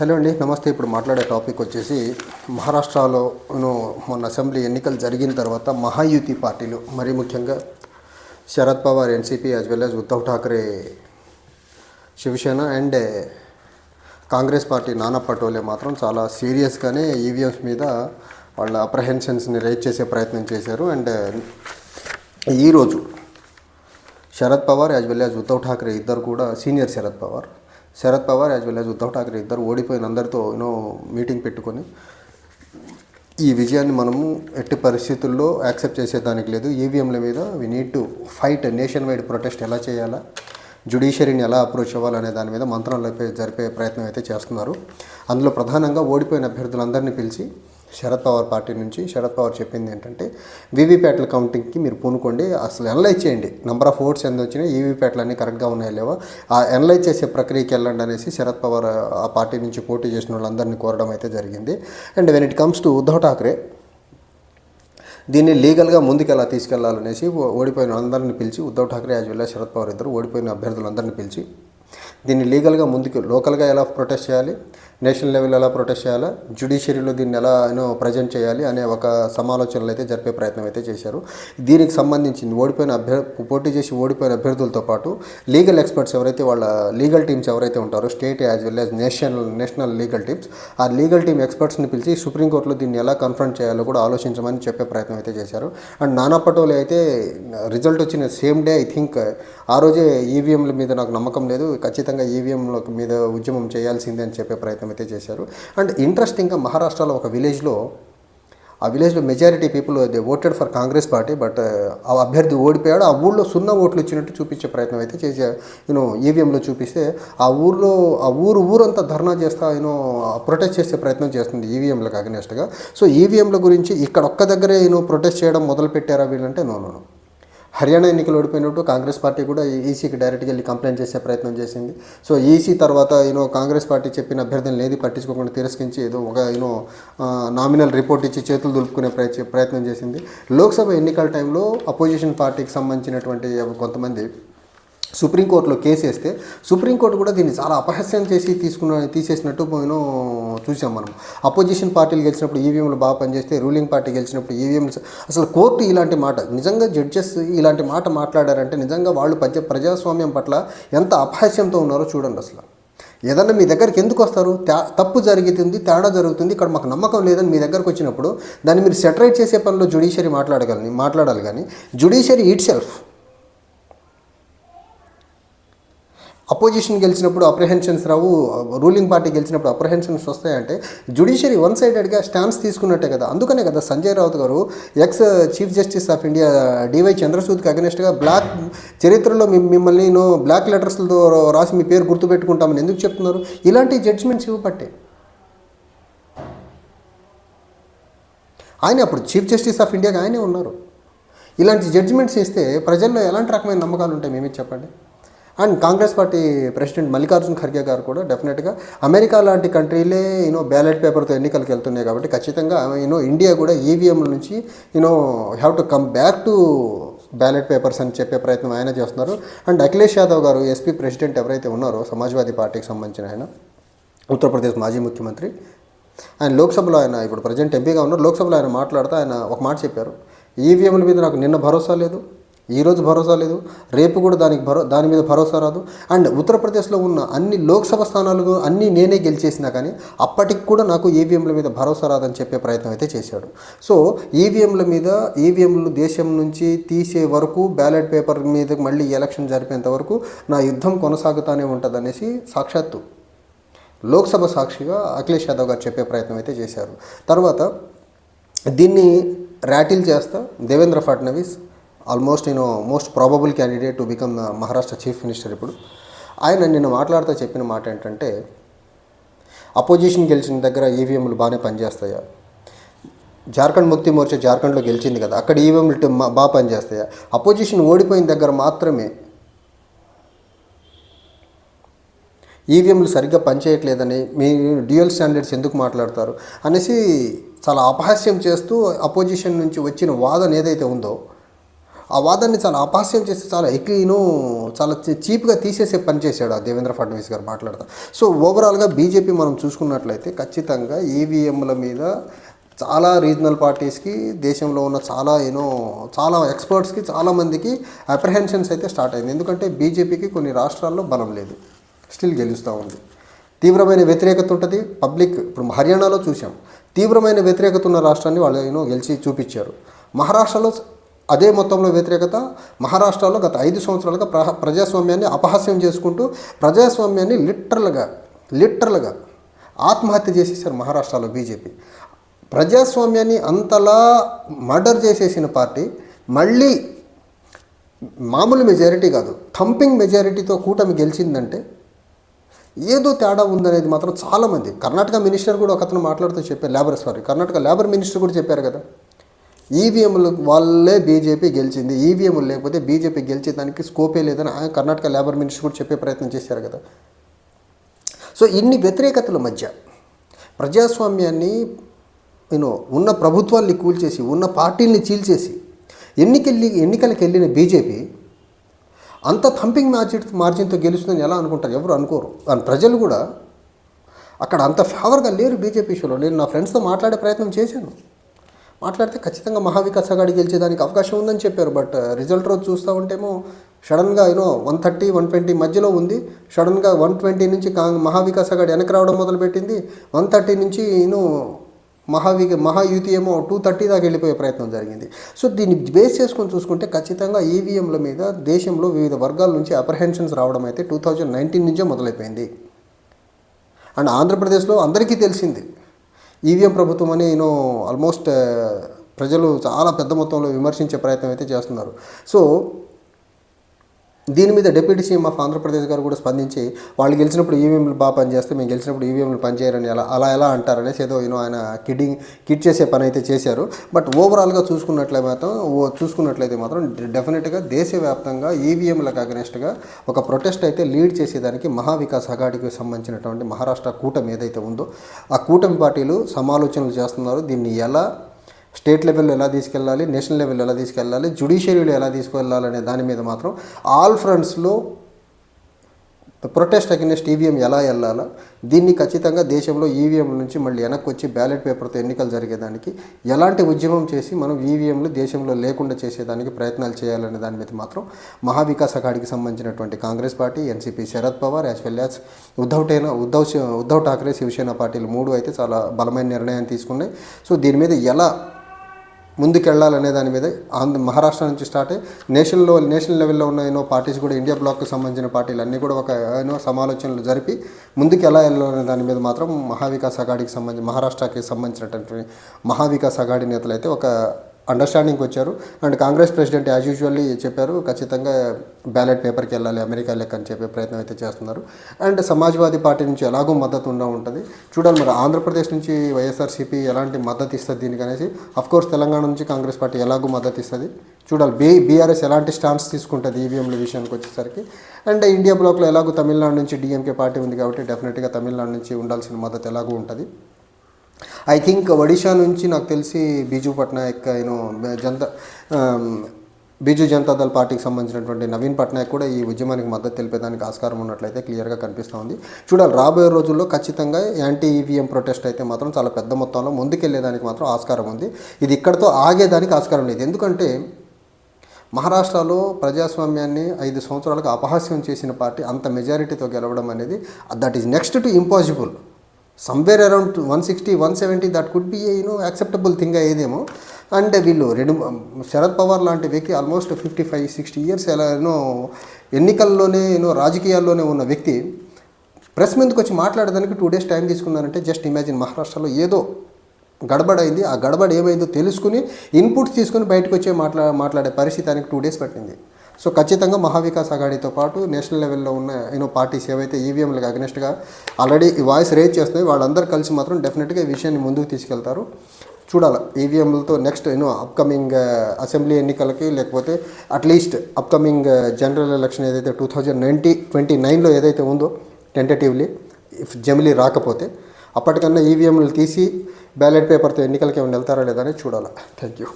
Hello అండి నమస్తే. ఇప్పుడు మాట్లాడే టాపిక్ వచ్చేసి మహారాష్ట్రలోను మొన్న అసెంబ్లీ ఎన్నికలు జరిగిన తర్వాత మహాయుతి పార్టీలు మరీ ముఖ్యంగా Sharad Pawar NCP as well as Uddhav Thackeray Shiv Sena and eh, Congress party Nana Patole మాత్రం చాలా సీరియస్గానే ఈవీఎంస్ మీద వాళ్ళ అప్రహెన్షన్స్ని రేజ్ చేసే ప్రయత్నం చేశారు. అండ్ eh, ఈరోజు Sharad Pawar as well as Uddhav Thackeray ఇద్దరు కూడా senior Sharad Pawar. Sharad Pawar as well as Uddhav Thackeray ఇద్దరు ఓడిపోయిన అందరితో యూనో మీటింగ్ పెట్టుకొని ఈ విజయాన్ని మనము ఎట్టి పరిస్థితుల్లో యాక్సెప్ట్ చేసేదానికి లేదు. ఈవీఎంల మీద we need to fight nation wide protest ఎలా చేయాలా? జుడిషియరీని ఎలా అప్రోచ్ అవ్వాలనే దాని మీద మంత్రాలపై జరిపే ప్రయత్నం అయితే చేస్తున్నారు. అందులో ప్రధానంగా ఓడిపోయిన అభ్యర్థులందరినీ పిలిచి శరద్ పవార్ పార్టీ నుంచి శరద్ పవార్ చెప్పింది ఏంటంటే వీవీప్యాట్ల కౌంటింగ్కి మీరు పూనుకోండి అసలు అనలైజ్ చేయండి. నెంబర్ ఆఫ్ ఓట్స్ ఎంత వచ్చినాయి ఈవీప్యాట్లు అన్నీ కరెక్ట్గా ఉన్నాయా లేవా? ఆ అనలైజ్ చేసే ప్రక్రియకి వెళ్ళండి అనేసి శరద్ పవార్ ఆ పార్టీ నుంచి పోటీ చేసిన వాళ్ళందరినీ కోరడం అయితే జరిగింది. And when it comes to Uddhav Thackeray దీన్ని లీగల్గా ముందుకు ఎలా తీసుకెళ్ళాలనేసి ఓడిపోయిన అందరిని పిలిచి ఉద్ధవ్ ఠాక్రే యాజ్ వెల్ శరద్ పవార్ ఇద్దరు ఓడిపోయిన అభ్యర్థులందరినీ పిలిచి దీన్ని లీగల్గా ముందుకు లోకల్గా ఎలా ప్రొటెస్ట్ చేయాలి నేషనల్ లెవెల్ ఎలా ప్రొటెస్ట్ చేయాలా జ్యుడిషియరీలో దీన్ని ఎలా యూనో ప్రజెంట్ చేయాలి అనే ఒక సమాలోచనలు అయితే జరిపే ప్రయత్నం అయితే చేశారు. దీనికి సంబంధించింది ఓడిపోయిన అభ్యర్థి పోటీ చేసి ఓడిపోయిన అభ్యర్థులతో పాటు లీగల్ ఎక్స్పర్ట్స్ ఎవరైతే వాళ్ళ లీగల్ టీమ్స్ ఎవరైతే ఉంటారో state as well as national national legal teams ఆ లీగల్ టీమ్ ఎక్స్పర్ట్స్ని పిలిచి సుప్రీంకోర్టులో దీన్ని ఎలా కన్ఫ్రంట్ చేయాలో కూడా ఆలోచించమని చెప్పే ప్రయత్నం అయితే చేశారు. అండ్ నానా పటోలే అయితే రిజల్ట్ వచ్చిన సేమ్ డే ఐ థింక్ ఆ రోజే ఈవీఎంల మీద నాకు నమ్మకం లేదు. ఖచ్చితంగా ఈవీఎంల మీద ఉద్యమం చేయాల్సిందే అని చెప్పే ప్రయత్నం అయితే చేశారు. అండ్ ఇంట్రెస్టింగ్గా మహారాష్ట్రలో ఒక విలేజ్లో ఆ విలేజ్లో majority people they voted for Congress party but ఆ అభ్యర్థి ఓడిపోయాడు. ఆ ఊళ్ళో సున్నా ఓట్లు ఇచ్చినట్టు చూపించే ప్రయత్నం అయితే చేసే యూనో ఈవీఎంలో చూపిస్తే ఆ ఊర్లో ఆ ఊరు ఊరంతా ధర్నా చేస్తా యూనో ప్రొటెస్ట్ చేసే ప్రయత్నం చేస్తుంది ఈవీఎంలకు అగ్నెస్ట్గా సో ఈవీఎంల గురించి ఇక్కడ ఒక్క దగ్గరే యూనో ప్రొటెస్ట్ చేయడం మొదలు పెట్టారా వీళ్ళంటే నో నో నో. హర్యానా ఎన్నికలు ఓడిపోయినట్టు కాంగ్రెస్ పార్టీ కూడా ఈసీకి డైరెక్ట్గా వెళ్ళి కంప్లైంట్ చేసే ప్రయత్నం చేసింది. సో ఈసీ తర్వాత యూనో కాంగ్రెస్ పార్టీ చెప్పిన అభ్యర్థన ఏది పట్టించుకోకుండా తిరస్కరించి ఏదో ఒక యూనో నామినల్ రిపోర్ట్ ఇచ్చి చేతులు దులుపుకునే ప్రయత్నం చేసింది. లోక్సభ ఎన్నికల టైంలో అపోజిషన్ పార్టీకి సంబంధించినటువంటి కొంతమంది సుప్రీంకోర్టులో కేసు వేస్తే సుప్రీంకోర్టు కూడా దీన్ని చాలా అపహాస్యం చేసి తీసుకున్న తీసేసినట్టు నేను చూసాం మనం. అపోజిషన్ పార్టీలు గెలిచినప్పుడు ఈవీఎంలు బాగా పనిచేస్తే రూలింగ్ పార్టీ గెలిచినప్పుడు ఈవీఎంలు అసలు కోర్టు ఇలాంటి మాట నిజంగా జడ్జెస్ ఇలాంటి మాట మాట్లాడారంటే నిజంగా వాళ్ళు ప్రజ ప్రజాస్వామ్యం పట్ల ఎంత అపహాస్యంతో ఉన్నారో చూడండి అసలు. ఏదన్నా మీ దగ్గరికి ఎందుకు వస్తారు? తే- తప్పు జరుగుతుంది తేడా జరుగుతుంది ఇక్కడ మాకు నమ్మకం లేదని మీ దగ్గరకు వచ్చినప్పుడు దాన్ని మీరు సెటరేట్ చేసే పనిలో జుడిషియరీ మాట్లాడగలని మాట్లాడాలి కానీ జుడిషియరీ ఇట్ సెల్ఫ్ అపోజిషన్ గెలిచినప్పుడు అప్రహెన్షన్స్ రావు రూలింగ్ పార్టీ గెలిచినప్పుడు అప్రహెన్షన్స్ వస్తాయంటే జుడిషియరీ వన్ సైడెడ్గా స్టాన్స్ తీసుకున్నట్టే కదా. అందుకనే కదా సంజయ్ రావుత్ గారు ex chief justice of India DY చంద్రసూద్కి అగనెస్ట్గా బ్లాక్ చరిత్రలో మిమ్మల్ని నేను బ్లాక్ లెటర్స్తో రాసి మీ పేరు గుర్తుపెట్టుకుంటామని ఎందుకు చెప్తున్నారు? ఇలాంటి జడ్జిమెంట్స్ ఇవ్వబట్టే. ఆయన అప్పుడు చీఫ్ జస్టిస్ ఆఫ్ ఇండియాగా ఆయనే ఉన్నారు. ఇలాంటి జడ్జిమెంట్స్ ఇస్తే ప్రజల్లో ఎలాంటి రకమైన నమ్మకాలు ఉంటాయి మేమే చెప్పండి? And Congress party president Mallikarjun Kharge గారు కూడా డెఫినెట్గా అమెరికా లాంటి కంట్రీలే యూనో బ్యాలెట్ పేపర్తో ఎన్నికలకు వెళ్తున్నాయి కాబట్టి ఖచ్చితంగా యూనో ఇండియా కూడా ఈవీఎంల నుంచి you know have to come back to ballot papers అని చెప్పే ప్రయత్నం ఆయన చేస్తున్నారు. అండ్ అఖిలేష్ యాదవ్ గారు ఎస్పీ ప్రెసిడెంట్ ఎవరైతే ఉన్నారో సమాజ్వాదీ పార్టీకి సంబంధించిన ఆయన ఉత్తరప్రదేశ్ మాజీ ముఖ్యమంత్రి. ఆయన లోక్సభలో ఆయన ఇప్పుడు ప్రజెంట్ ఎంపీగా ఉన్నారు. లోక్సభలో ఆయన మాట్లాడుతూ ఆయన ఒక మాట చెప్పారు. ఈవీఎంల మీద నాకు నిన్న భరోసా లేదు. ఈరోజు భరోసా లేదు. రేపు కూడా దానికి భరో దాని మీద భరోసా రాదు. అండ్ ఉత్తరప్రదేశ్లో ఉన్న అన్ని లోక్సభ స్థానాలు అన్నీ నేనే గెలిచేసినా కానీ అప్పటికి కూడా నాకు ఈవీఎంల మీద భరోసా రాదని చెప్పే ప్రయత్నం అయితే చేశాడు. సో ఈవీఎంల మీద ఈవీఎంలు దేశం నుంచి తీసే వరకు బ్యాలెట్ పేపర్ మీద మళ్ళీ ఎలక్షన్ జరిపేంత వరకు నా యుద్ధం కొనసాగుతూనే ఉంటుంది అనేసి సాక్షాత్తు లోక్సభ సాక్షిగా అఖిలేష్ యాదవ్ గారు చెప్పే ప్రయత్నం అయితే చేశారు. తర్వాత దీన్ని ర్యాటిల్ చేస్తా దేవేంద్ర ఫడ్నవీస్ ఆల్మోస్ట్ నేను most probable candidate to become Maharashtra chief minister ఇప్పుడు. ఆయన నిన్న మాట్లాడుతూ చెప్పిన మాట ఏంటంటే అపోజిషన్ గెలిచిన దగ్గర ఈవీఎంలు బాగానే పనిచేస్తాయా? జార్ఖండ్ ముక్తి మోర్చా జార్ఖండ్లో గెలిచింది కదా అక్కడ ఈవీఎంలు బాగా పనిచేస్తాయా? అపోజిషన్ ఓడిపోయిన దగ్గర మాత్రమే ఈవీఎంలు సరిగ్గా పనిచేయట్లేదని మీ డ్యూయల్ స్టాండర్డ్స్ ఎందుకు మాట్లాడతారు? అనేసి చాలా అపహాస్యం చేస్తూ అపోజిషన్ నుంచి వచ్చిన వాదన ఏదైతే ఉందో ఆ వాదాన్ని చాలా అపహాస్యం చేసి చాలా ఎక్కిను చాలా చీప్గా తీసేసే పని చేశాడు ఆ దేవేంద్ర ఫడ్నవీస్ గారు మాట్లాడతా. సో ఓవరాల్గా బీజేపీ మనం చూసుకున్నట్లయితే ఖచ్చితంగా ఈవీఎంల మీద చాలా రీజనల్ పార్టీస్కి దేశంలో ఉన్న చాలా యూనో చాలా ఎక్స్పర్ట్స్కి చాలామందికి అప్రహెన్షన్స్ అయితే స్టార్ట్ అయింది. ఎందుకంటే బీజేపీకి కొన్ని రాష్ట్రాల్లో బలం లేదు. స్టిల్ గెలుస్తూ ఉంది. తీవ్రమైన వ్యతిరేకత ఉంటుంది. పబ్లిక్ ఇప్పుడు హర్యానాలో చూసాం తీవ్రమైన వ్యతిరేకత ఉన్న రాష్ట్రాన్ని వాళ్ళు యూనో గెలిచి చూపించారు. మహారాష్ట్రలో అదే మొత్తంలో వ్యతిరేకత మహారాష్ట్రలో గత ఐదు సంవత్సరాలుగా ప్రజాస్వామ్యాన్ని అపహాస్యం చేసుకుంటూ ప్రజాస్వామ్యాన్ని లిటరల్గా లిటరల్గా ఆత్మహత్య చేసేసారు మహారాష్ట్రలో బీజేపీ. ప్రజాస్వామ్యాన్ని అంతలా మర్డర్ చేసేసిన పార్టీ మళ్ళీ మామూలు మెజారిటీ కాదు థంపింగ్ మెజారిటీతో కూటమి గెలిచిందంటే ఏదో తేడా ఉందనేది మాత్రం చాలామంది. కర్ణాటక మినిస్టర్ కూడా ఒక అతను మాట్లాడుతూ చెప్పారు labour sorry Karnataka labour minister కూడా చెప్పారు కదా. ఈవీఎంలు వాళ్ళే బీజేపీ గెలిచింది. ఈవీఎంలు లేకపోతే బీజేపీ గెలిచేదానికి స్కోపే లేదని ఆయన కర్ణాటక లేబర్ మినిస్టర్ కూడా చెప్పే ప్రయత్నం చేశారు కదా. సో ఇన్ని వ్యతిరేకతల మధ్య ప్రజాస్వామ్యాన్ని యూనో ఉన్న ప్రభుత్వాల్ని కూల్చేసి ఉన్న పార్టీల్ని చీల్చేసి ఎన్నికెళ్ళి ఎన్నికలకు వెళ్ళిన బీజేపీ అంత థంపింగ్ మార్జిన్ మార్జిన్తో గెలుస్తుందని ఎలా అనుకుంటారు? ఎవరు అనుకోరు. అండ్ ప్రజలు కూడా అక్కడ అంత ఫేవర్గా లేరు బీజేపీ షోలో. నేను నా ఫ్రెండ్స్తో మాట్లాడే ప్రయత్నం చేశాను. మాట్లాడితే ఖచ్చితంగా మహావికాస్ అగాడి గెలిచేదానికి అవకాశం ఉందని చెప్పారు. బట్ uh, రిజల్ట్ రోజు చూస్తూ ఉంటేమో సడన్గా you know one thirty one twenty మధ్యలో ఉంది. సడన్గా వన్ ట్వంటీ నుంచి కాంగ్ మహావికాస్ అగాడి వెనక్కి రావడం మొదలుపెట్టింది. వన్ థర్టీ నుంచి యూనో మహావి మహాయుతి ఏమో టూ థర్టీ దాకా వెళ్ళిపోయే ప్రయత్నం జరిగింది. సో దీన్ని బేస్ చేసుకొని చూసుకుంటే ఖచ్చితంగా ఈవీఎంల మీద దేశంలో వివిధ వర్గాల నుంచి అప్రహెన్షన్స్ రావడం అయితే టూ థౌజండ్ నైన్టీన్ నుంచే మొదలైపోయింది. అండ్ ఆంధ్రప్రదేశ్లో అందరికీ తెలిసింది. ఈవీఎం ప్రభుత్వం అని నేను ఆల్మోస్ట్ ప్రజలు చాలా పెద్ద మొత్తంలో విమర్శించే ప్రయత్నం అయితే చేస్తున్నారు. సో దీని మీద డిప్యూటీ సీఎం ఆఫ్ ఆంధ్రప్రదేశ్ గారు కూడా స్పందించి వాళ్ళు గెలిచినప్పుడు ఈవీఎంలు బాగా పనిచేస్తే మేము గెలిచినప్పుడు ఈవీఎంలు పనిచేయరని అలా అలా ఎలా అంటారనేసి ఏదో యూనో ఆయన కిడ్డింగ్ కిడ్ చేసే పని అయితే చేశారు. బట్ ఓవరాల్గా చూసుకున్నట్లయితే మాత్రం ఓ- చూసుకున్నట్లయితే మాత్రం డెఫినెట్గా దేశవ్యాప్తంగా ఈవీఎంలకు అగనెస్ట్గా ఒక ప్రొటెస్ట్ అయితే లీడ్ చేసేదానికి మహావికాస్ అఘాడికి సంబంధించినటువంటి మహారాష్ట్ర కూటమి ఏదైతే ఉందో ఆ కూటమి పార్టీలు సమాలోచనలు చేస్తున్నారు. దీన్ని ఎలా స్టేట్ లెవెల్లో ఎలా తీసుకెళ్ళాలి నేషనల్ లెవెల్లో ఎలా తీసుకెళ్ళాలి జుడిషియరీలో ఎలా తీసుకెళ్ళాలనే దాని మీద మాత్రం ఆల్ ఫ్రంట్స్లో ప్రొటెస్ట్ అగెన్స్ట్ ఈవీఎం ఎలా వెళ్ళాలా దీన్ని ఖచ్చితంగా దేశంలో ఈవీఎం నుంచి మళ్ళీ వెనక్కి వచ్చి బ్యాలెట్ పేపర్తో ఎన్నికలు జరిగేదానికి ఎలాంటి ఉద్యమం చేసి మనం ఈవీఎంలు దేశంలో లేకుండా చేసేదానికి ప్రయత్నాలు చేయాలనే దాని మీద మాత్రం మహావికాస్ అఘాడికి సంబంధించినటువంటి Congress party NCP Sharad Pawar as well as Uddhav టేనా Uddhav Uddhav Thackeray Shiv Sena పార్టీలు మూడు అయితే చాలా బలమైన నిర్ణయాన్ని తీసుకున్నాయి. సో దీని మీద ఎలా ముందుకెళ్ళాలనే దాని మీద ఆంధ్ర మహారాష్ట్ర నుంచి స్టార్ట్ అయ్యి నేషనల్లో నేషనల్ లెవెల్లో ఉన్న ఎన్నో పార్టీస్ కూడా ఇండియా బ్లాక్కి సంబంధించిన పార్టీలు అన్నీ కూడా ఒక ఎన్నో సమాలోచనలు జరిపి ముందుకు ఎలా వెళ్ళాలనే దాని మీద మాత్రం మహావికాస్ అఘాడికి సంబంధించి మహారాష్ట్రకి సంబంధించినటువంటి మహావికాస్ అఘాడి నేతలు అయితే ఒక అండర్స్టాండింగ్కి వచ్చారు. And Congress president as usually చెప్పారు ఖచ్చితంగా బ్యాలెట్ పేపర్కి వెళ్ళాలి అమెరికా లెక్క అని చెప్పే ప్రయత్నం అయితే చేస్తున్నారు. అండ్ సమాజ్వాదీ పార్టీ నుంచి ఎలాగో మద్దతు ఉండా ఉంటుంది. చూడాలి మరి ఆంధ్రప్రదేశ్ నుంచి వైఎస్ఆర్సీపీ ఎలాంటి మద్దతు ఇస్తుంది దీనికి అనేసి. కోర్స్ తెలంగాణ నుంచి కాంగ్రెస్ పార్టీ ఎలాగో మద్దతు ఇస్తుంది. చూడాలి బీ బీఆర్ఎస్ ఎలాంటి స్టాన్స్ తీసుకుంటుంది ఈవీఎంల విషయానికి వచ్చేసరికి. అండ్ ఇండియా బ్లాక్లో ఎలాగో తమిళనాడు నుంచి డిఎంకే పార్టీ ఉంది కాబట్టి డెఫినెట్గా తమిళనాడు నుంచి ఉండాల్సిన మద్దతు ఎలాగో ఉంటుంది. ఐ థింక్ ఒడిషా నుంచి నాకు తెలిసి బీజు పట్నాయక్ యూనో జనతా um, బీజు జనతా దళ పార్టీకి సంబంధించినటువంటి నవీన్ పట్నాయక్ కూడా ఈ ఉద్యమానికి మద్దతు తెలిపేదానికి ఆస్కారం ఉన్నట్లయితే క్లియర్గా కనిపిస్తూ ఉంది. చూడాలి రాబోయే రోజుల్లో ఖచ్చితంగా యాంటీ ఈవీఎం ప్రొటెస్ట్ అయితే మాత్రం చాలా పెద్ద మొత్తంలో ముందుకెళ్ళేదానికి మాత్రం ఆస్కారం ఉంది. ఇది ఇక్కడతో ఆగేదానికి ఆస్కారం లేదు. ఎందుకంటే మహారాష్ట్రలో ప్రజాస్వామ్యాన్ని ఐదు సంవత్సరాలకు అపహాస్యం చేసిన పార్టీ అంత మెజారిటీతో గెలవడం అనేది that is next to impossible somewhere around one sixty one seventy that could be you know acceptable thing అయ్యేదేమో and వీళ్ళు రెండు శరద్ పవార్ లాంటి వ్యక్తి almost fifty five sixty years ఎలా యూనో ఎన్నికల్లోనే యూనో రాజకీయాల్లోనే ఉన్న వ్యక్తి ప్రెస్ ముందుకు వచ్చి మాట్లాడడానికి టూ డేస్ టైం తీసుకున్నారంటే జస్ట్ ఇమాజిన్ మహారాష్ట్రలో ఏదో గడబడైంది ఆ గడబడ ఏమైందో తెలుసుకుని ఇన్పుట్స్ తీసుకుని బయటకు వచ్చే మాట్లా మాట్లాడే పరిస్థితి ఆయనకు టూ డేస్ పట్టింది. సో ఖచ్చితంగా మహావికాస్ అఘాడీతో పాటు నేషనల్ లెవెల్లో ఉన్న యూనో పార్టీస్ ఏవైతే ఈవీఎంలకు అగ్నెస్ట్గా ఆల్రెడీ ఈ వాయిస్ రేజ్ చేస్తున్నాయి వాళ్ళందరూ కలిసి మాత్రం డెఫినెట్గా ఈ విషయాన్ని ముందుకు తీసుకెళ్తారు. చూడాలి ఈవీఎంలతో next you know upcoming assembly ఎన్నికలకి లేకపోతే at least upcoming general election ఏదైతే టూ థౌజండ్ నైంటీ ట్వంటీ నైన్లో ఏదైతే ఉందో టెంటేటివ్లీ ఇఫ్ జమిలీ రాకపోతే అప్పటికన్నా ఈవీఎంలు తీసి బ్యాలెట్ పేపర్తో ఎన్నికలకి ఏమైనా వెళ్తారా లేదా అనేది చూడాలి. Thank you